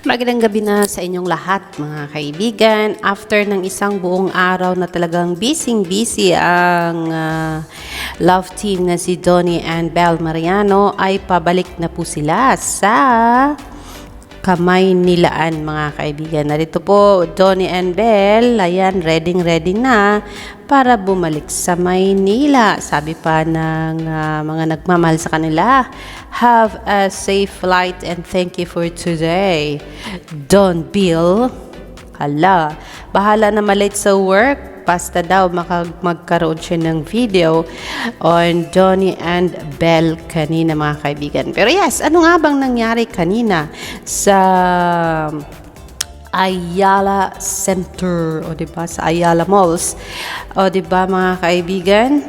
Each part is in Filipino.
Magandang gabi na sa inyong lahat mga kaibigan. After ng isang buong araw na talagang busy-busy ang ah, love team na si Donnie and Belle Mariano ay pabalik na po sila sa kamay nilaan mga kaibigan. Narito po Donnie and Belle, ayan, ready ready na para bumalik sa Maynila. Sabi pa ng ah, mga nagmamahal sa kanila, have a safe flight and thank you for today. Don Bill, hala, bahala na malate sa work. Basta daw magkaroon siya ng video on Johnny and Belle kanina mga kaibigan. Pero yes, ano nga bang nangyari kanina sa Ayala Center o di ba sa Ayala Malls o di ba mga kaibigan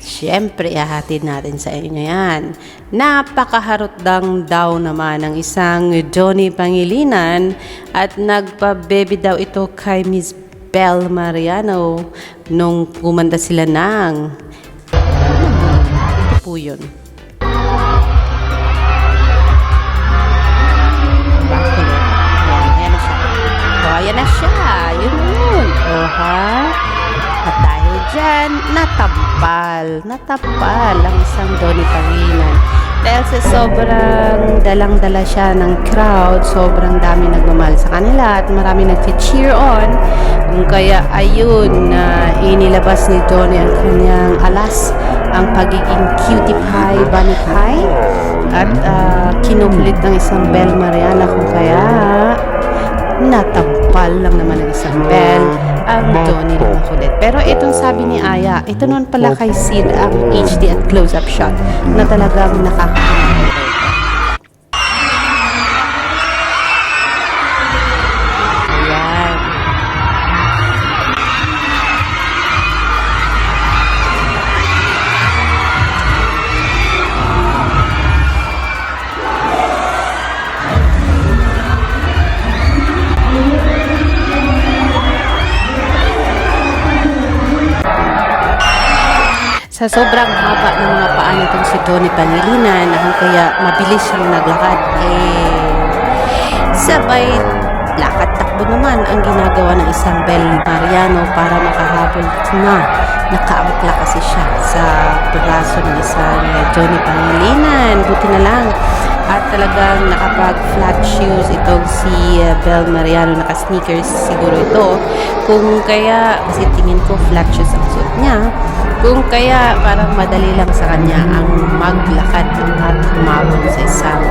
Siyempre, ihahatid natin sa inyo yan. Napakaharot-dang daw naman ng isang Johnny Pangilinan at nagpa-baby daw ito kay Miss Belle Mariano nung kumanda sila ng... Ito po yun. Ayan, na siya. O, ayan siya. Yun yun. O, ha? At dahil dyan, natampal. Natampal ang isang Donny Pangilinan. Dahil sa sobrang dalang-dala siya ng crowd, sobrang dami nagmamahal sa kanila at marami nag-cheer on. Kaya ayun na inilabas ni Donnie ang kanyang alas, ang pagiging cutie pie, bunny pie, at uh, kinukulit ng isang Belle Mariana kung kaya natampal lang naman ng isang bell ang Donnie na makulit. Pero itong sabi ni Aya, ito naman pala kay Sid ang HD at close-up shot na talagang nakakakinig. Sa sobrang haba ng mga paa nitong si Donnie Pangilinan, na kaya mabilis siyang naglakad, eh, sabay lakad takbo naman ang ginagawa ng isang Bel Mariano para makahabol na nakaangkla kasi siya sa braso ng isang eh, Johnny Pangilinan. Buti na lang at talagang nakapag flat shoes itong si uh, Bel Mariano naka-sneakers siguro ito kung kaya kasi tingin ko flat shoes ang suot niya kung kaya parang madali lang sa kanya ang maglakad at umabot sa isang.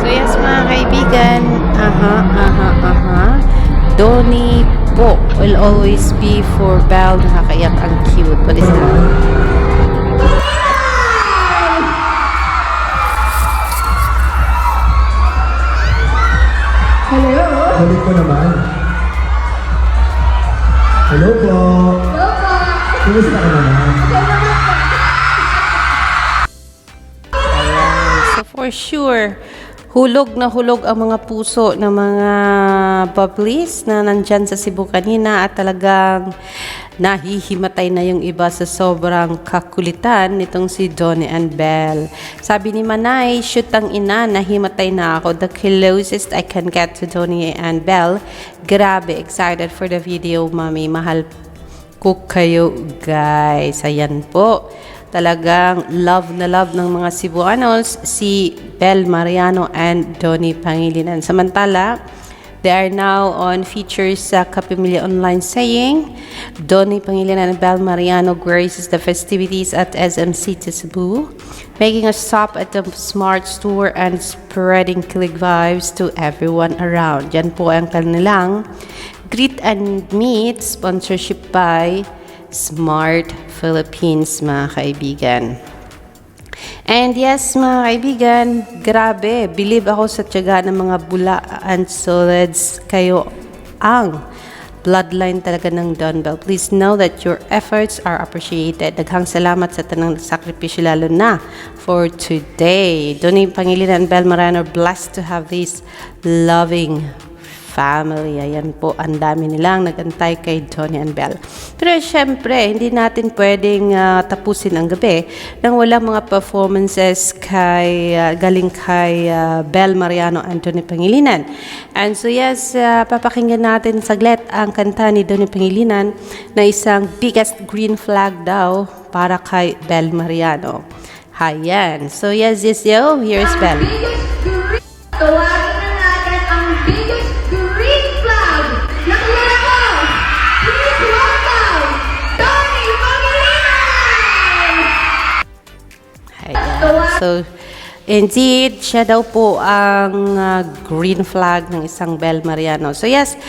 So yes mga kaibigan, aha, aha, aha. Donnie po will always be for Belle. Nakakaiyak ang cute. What is that? So for sure, hulog na hulog ang mga puso ng mga bubblies na nandyan sa Cebu kanina at talagang nahihimatay na yung iba sa sobrang kakulitan nitong si Donnie and Belle. Sabi ni Manay, shoot ang ina, nahimatay na ako. The closest I can get to Donnie and Belle. Grabe, excited for the video, mami. Mahal ko kayo, guys. Ayan po. Talagang love na love ng mga Cebuanos si Bel Mariano and Donnie Pangilinan. Samantala, they are now on features sa Kapamilya Online saying, Donnie Pangilinan and Bel Mariano graces the festivities at SM City Cebu, making a stop at the Smart Store and spreading click vibes to everyone around. Yan po ang kanilang Greet and Meet sponsorship by Smart Philippines, mga kaibigan. And yes, mga kaibigan, grabe, believe ako sa tiyaga ng mga bula and solids kayo ang bloodline talaga ng Don Bell. Please know that your efforts are appreciated. Daghang salamat sa tanang sakripisyo lalo na for today. Donnie Pangilinan and Bel are blessed to have these loving family. Ayan po, ang dami nilang nagantay kay Donnie and Belle. Pero syempre, hindi natin pwedeng ah, tapusin ang gabi nang wala mga performances kay, ah, galing kay ah, Belle Mariano Anthony Pangilinan. And so yes, ah, papakinggan natin saglit ang kanta ni Donnie Pangilinan na isang biggest green flag daw para kay Belle Mariano. Hayan. So yes, yes, yo. Here's Belle. So, indeed, siya daw po ang ah, green flag ng isang Bel Mariano. So, yes,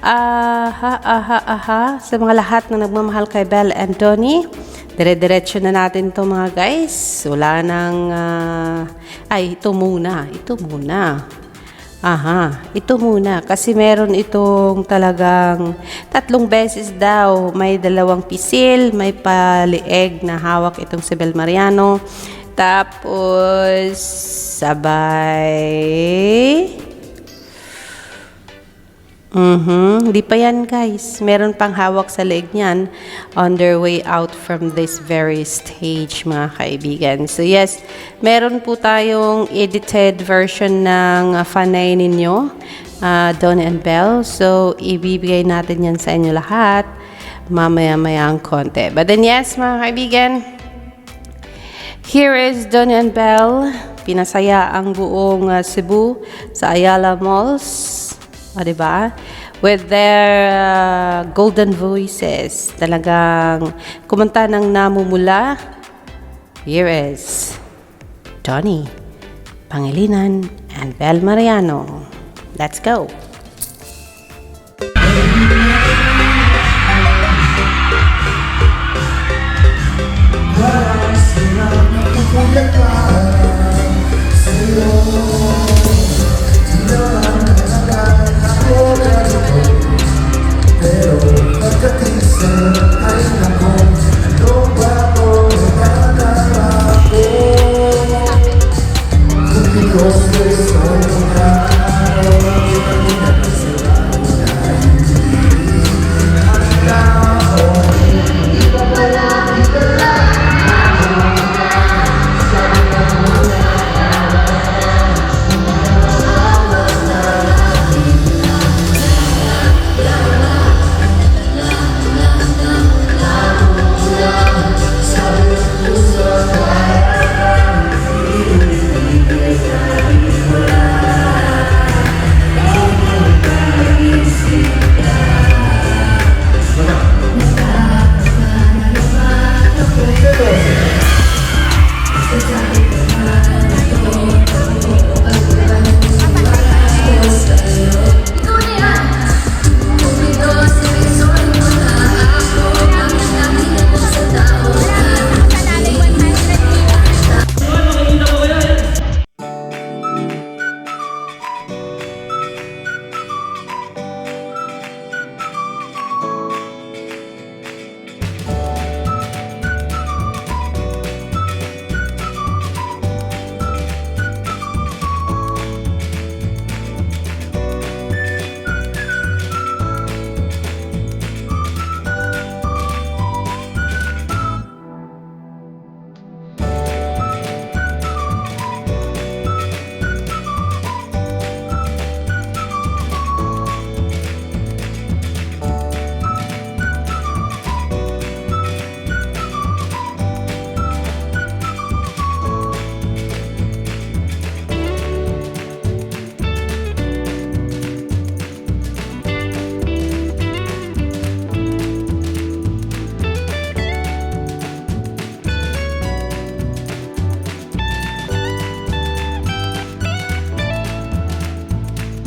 aha, aha, aha, sa mga lahat na nagmamahal kay Bel and Tony, dire-diretso na natin to mga guys. Wala nang, ah, ay, ito muna, ito muna. Aha, ito muna. Kasi meron itong talagang tatlong beses daw. May dalawang pisil, may palieg na hawak itong si Bel Mariano. Tapos, sabay... Mhm, Hindi pa yan guys. Meron pang hawak sa leg niyan on their way out from this very stage mga kaibigan. So yes, meron po tayong edited version ng uh, fanay ninyo, uh, Don and Bell. So ibibigay natin yan sa inyo lahat mamaya-maya ang konti. But then yes mga kaibigan, Here is Donnie and Bell. Pinasaya ang buong uh, Cebu sa Ayala Malls. O, diba? With their uh, golden voices. Talagang kumanta ng namumula. Here is Donnie, Pangilinan, and Bel Mariano. Let's go. Thank you.